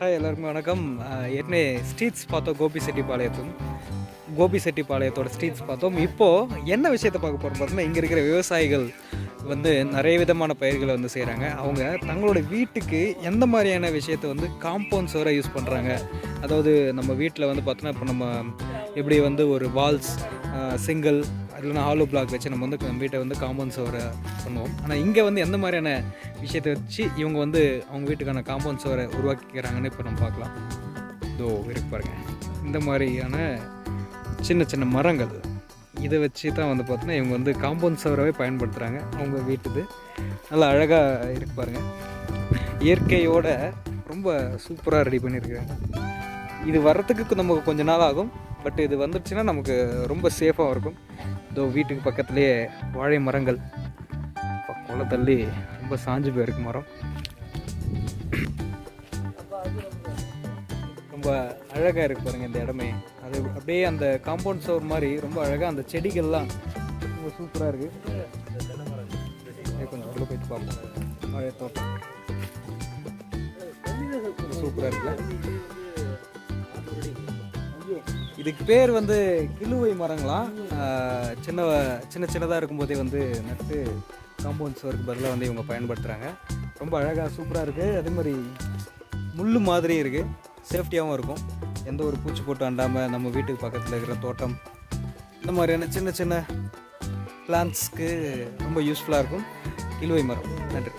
Hi எல்லாருக்கும் வணக்கம். ஏற்கனவே ஸ்ட்ரீட்ஸ் பார்த்தோம் கோபி செட்டிப்பாளையத்தும் கோபி செட்டிப்பாளையத்தோட ஸ்ட்ரீட்ஸ் பார்த்தோம். இப்போது என்ன விஷயத்தை பார்க்க போகிறோம் பார்த்தோம்னா இங்கே இருக்கிற விவசாயிகள் வந்து நிறைய விதமான பயிர்களை வந்து செய்கிறாங்க அவங்க தங்களோட வீட்டுக்கு எந்த மாதிரியான விஷயத்தை வந்து காம்பவுண்ட் சுவரை யூஸ் பண்ணுறாங்க அதாவது நம்ம வீட்டில் வந்து பார்த்தோன்னா இப்போ நம்ம எப்படி வந்து ஒரு வால்ஸ் சிங்கிள் இல்லைன்னா ஹாலோ பிளாக் வச்சு நம்ம வந்து நம்ம வீட்டை வந்து காம்பவுண்ட் சுவரை பண்ணுவோம். ஆனால் இங்கே வந்து எந்த மாதிரியான விஷயத்தை வச்சு இவங்க வந்து அவங்க வீட்டுக்கான காம்பவுண்ட் சுவரை உருவாக்கிக்கிறாங்கன்னு இப்போ நம்ம பார்க்கலாம். இதோ இருக்கு பாருங்க. இந்த மாதிரியான சின்ன சின்ன மரங்கள். இதை வச்சு தான் வந்து பார்த்தோன்னா இவங்க வந்து காம்பவுண்ட் சுவரவே பயன்படுத்துகிறாங்க அவங்க வீட்டுது. நல்லா அழகாக இருக்கு பாருங்க. இயற்கையோட ரொம்ப சூப்பராக ரெடி பண்ணியிருக்காங்க இது வர்றதுக்கு நமக்கு கொஞ்ச நாள் ஆகும். பட் இது வந்துடுச்சுன்னா நமக்கு ரொம்ப சேஃபாக இருக்கும். இதோ வீட்டுக்கு பக்கத்துலேயே வாழை மரங்கள். குளத்தள்ளி தள்ளி ரொம்ப சாஞ்சு போயிருக்கு மரம். ரொம்ப அழகாக இருக்கு பாருங்க இந்த இடமே. அது அப்படியே அந்த காம்பவுண்ட் சோர் மாதிரி ரொம்ப அழகாக அந்த செடிகள்லாம் ரொம்ப சூப்பராக இருக்கு. கொஞ்சம் உள்ள போயிட்டு பார்ப்போம். மழை தோட்டம். சூப்பராக இருக்குல்ல? இதுக்கு பேர் வந்து கிலுவை மரங்களாம் சின்ன சின்ன சின்னதாக இருக்கும்போதே வந்து நட்டு காம்பவுண்ட் சுவருக்கு பதிலாக வந்து இவங்க பயன்படுத்துகிறாங்க ரொம்ப அழகாக சூப்பராக இருக்குது அதே மாதிரி முள் மாதிரியும் இருக்குது சேஃப்டியாகவும் இருக்கும். எந்த ஒரு பூச்சி போட்டு அண்டாமல் நம்ம வீட்டுக்கு பக்கத்தில் இருக்கிற தோட்டம் இந்த மாதிரியான சின்ன சின்ன பிளான்ட்ஸ்க்கு ரொம்ப யூஸ்ஃபுல்லாக இருக்கும். இழுவை மரம். நன்றி.